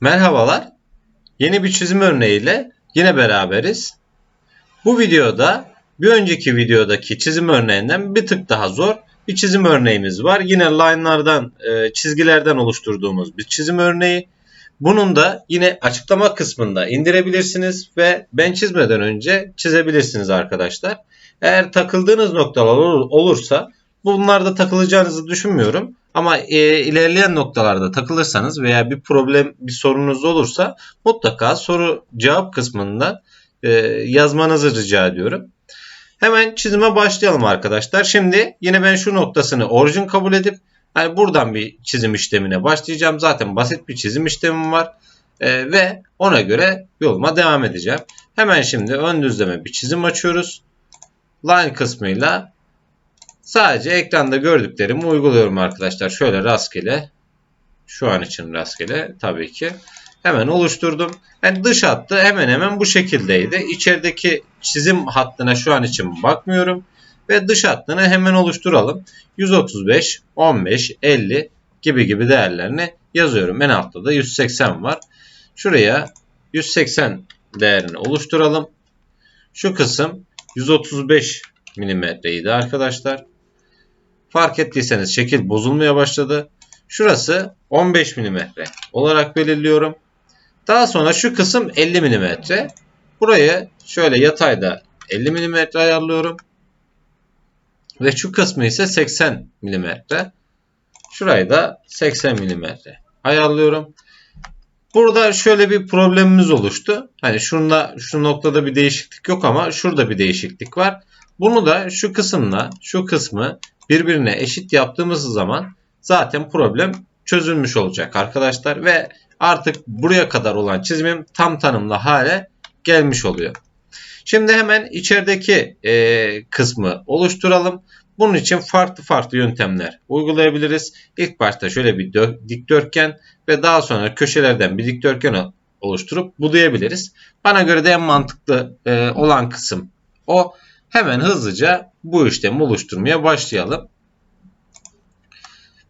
Merhabalar. Yeni bir çizim örneğiyle yine beraberiz. Bu videoda bir önceki videodaki çizim örneğinden bir tık daha zor bir çizim örneğimiz var. Yine line'lardan, e, çizgilerden oluşturduğumuz bir çizim örneği. Bunun da yine açıklama kısmında indirebilirsiniz ve ben çizmeden önce çizebilirsiniz arkadaşlar. Eğer takıldığınız noktalar olursa bunlarda takılacağınızı düşünmüyorum. Ama e, ilerleyen noktalarda takılırsanız veya bir problem, bir sorunuz olursa mutlaka soru cevap kısmında e, yazmanızı rica ediyorum. Hemen çizime başlayalım arkadaşlar. Şimdi yine ben şu noktasını orijin kabul edip yani buradan bir çizim işlemine başlayacağım. Zaten basit bir çizim işlemim var. E, ve ona göre yoluma devam edeceğim. Hemen şimdi ön düzleme bir çizim açıyoruz. Line kısmıyla Sadece ekranda gördüklerimi uyguluyorum arkadaşlar. Şöyle rastgele. Şu an için rastgele tabii ki. Hemen oluşturdum. Yani dış hattı hemen hemen bu şekildeydi. İçerideki çizim hattına şu an için bakmıyorum. Ve dış hattını hemen oluşturalım. 135, 15, 50 gibi gibi değerlerini yazıyorum. En altta da 180 var. Şuraya 180 değerini oluşturalım. Şu kısım 135 milimetreydi arkadaşlar. Fark ettiyseniz şekil bozulmaya başladı. Şurası 15 mm olarak belirliyorum. Daha sonra şu kısım 50 mm. Burayı şöyle yatayda 50 mm ayarlıyorum. Ve şu kısmı ise 80 mm. Şurayı da 80 mm ayarlıyorum. Burada şöyle bir problemimiz oluştu. Hani şunda şu noktada bir değişiklik yok ama şurada bir değişiklik var. Bunu da şu kısımla şu kısmı birbirine eşit yaptığımız zaman zaten problem çözülmüş olacak arkadaşlar ve artık buraya kadar olan çizimim tam tanımlı hale gelmiş oluyor. Şimdi hemen içerideki e, kısmı oluşturalım. Bunun için farklı farklı yöntemler uygulayabiliriz. İlk başta şöyle bir dikdörtgen ve daha sonra köşelerden bir dikdörtgen oluşturup budayabiliriz. Bana göre de en mantıklı e, olan kısım o. Hemen hızlıca bu işlemi oluşturmaya başlayalım.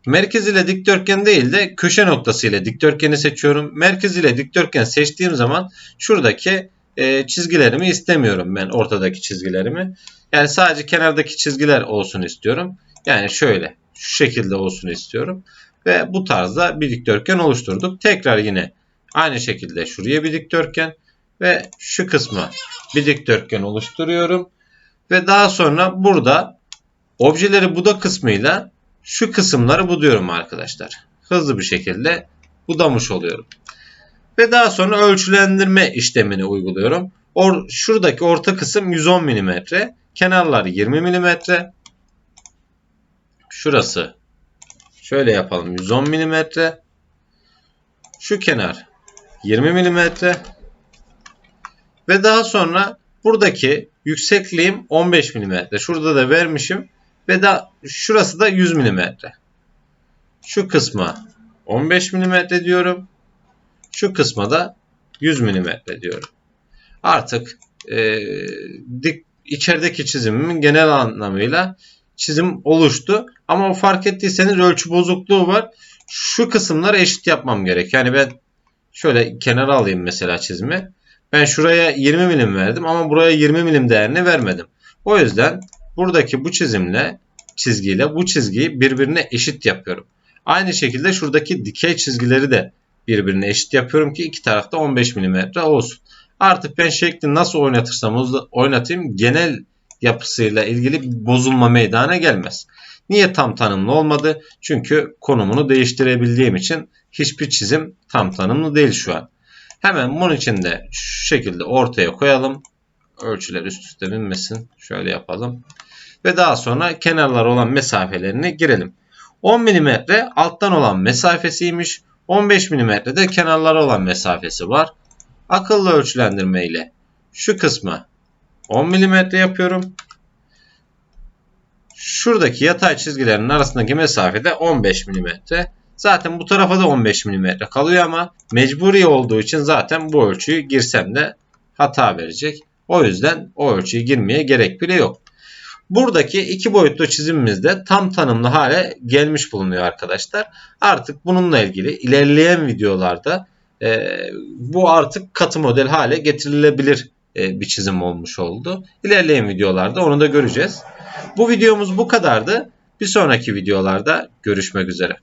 Merkez ile dikdörtgen değil de köşe noktası ile dikdörtgeni seçiyorum. Merkez ile dikdörtgen seçtiğim zaman şuradaki e, çizgilerimi istemiyorum ben ortadaki çizgilerimi. Yani sadece kenardaki çizgiler olsun istiyorum. Yani şöyle şu şekilde olsun istiyorum. Ve bu tarzda bir dikdörtgen oluşturduk. Tekrar yine aynı şekilde şuraya bir dikdörtgen ve şu kısma bir dikdörtgen oluşturuyorum. Ve daha sonra burada objeleri buda kısmıyla şu kısımları buduyorum arkadaşlar. Hızlı bir şekilde budamış oluyorum. Ve daha sonra ölçülendirme işlemini uyguluyorum. Or şuradaki orta kısım 110 mm. Kenarlar 20 mm. Şurası şöyle yapalım 110 mm. Şu kenar 20 mm. Ve daha sonra buradaki Yüksekliğim 15 mm. Şurada da vermişim. Ve da şurası da 100 mm. Şu kısma 15 mm diyorum. Şu kısma da 100 mm diyorum. Artık e, dik, içerideki çizimimin genel anlamıyla çizim oluştu. Ama fark ettiyseniz ölçü bozukluğu var. Şu kısımları eşit yapmam gerek. Yani ben şöyle kenara alayım mesela çizimi. Ben şuraya 20 milim verdim ama buraya 20 milim değerini vermedim. O yüzden buradaki bu çizimle çizgiyle bu çizgiyi birbirine eşit yapıyorum. Aynı şekilde şuradaki dikey çizgileri de birbirine eşit yapıyorum ki iki tarafta 15 mm olsun. Artık ben şekli nasıl oynatırsam oynatayım genel yapısıyla ilgili bozulma meydana gelmez. Niye tam tanımlı olmadı? Çünkü konumunu değiştirebildiğim için hiçbir çizim tam tanımlı değil şu an. Hemen bunun için de şu şekilde ortaya koyalım. Ölçüler üst üste binmesin. Şöyle yapalım. Ve daha sonra kenarlar olan mesafelerini girelim. 10 mm alttan olan mesafesiymiş. 15 mm de kenarlar olan mesafesi var. Akıllı ölçülendirme ile şu kısmı 10 mm yapıyorum. Şuradaki yatay çizgilerin arasındaki mesafede 15 mm. Zaten bu tarafa da 15 mm kalıyor ama mecburi olduğu için zaten bu ölçüyü girsem de hata verecek. O yüzden o ölçüyü girmeye gerek bile yok. Buradaki iki boyutlu çizimimiz de tam tanımlı hale gelmiş bulunuyor arkadaşlar. Artık bununla ilgili ilerleyen videolarda e, bu artık katı model hale getirilebilir e, bir çizim olmuş oldu. İlerleyen videolarda onu da göreceğiz. Bu videomuz bu kadardı. Bir sonraki videolarda görüşmek üzere.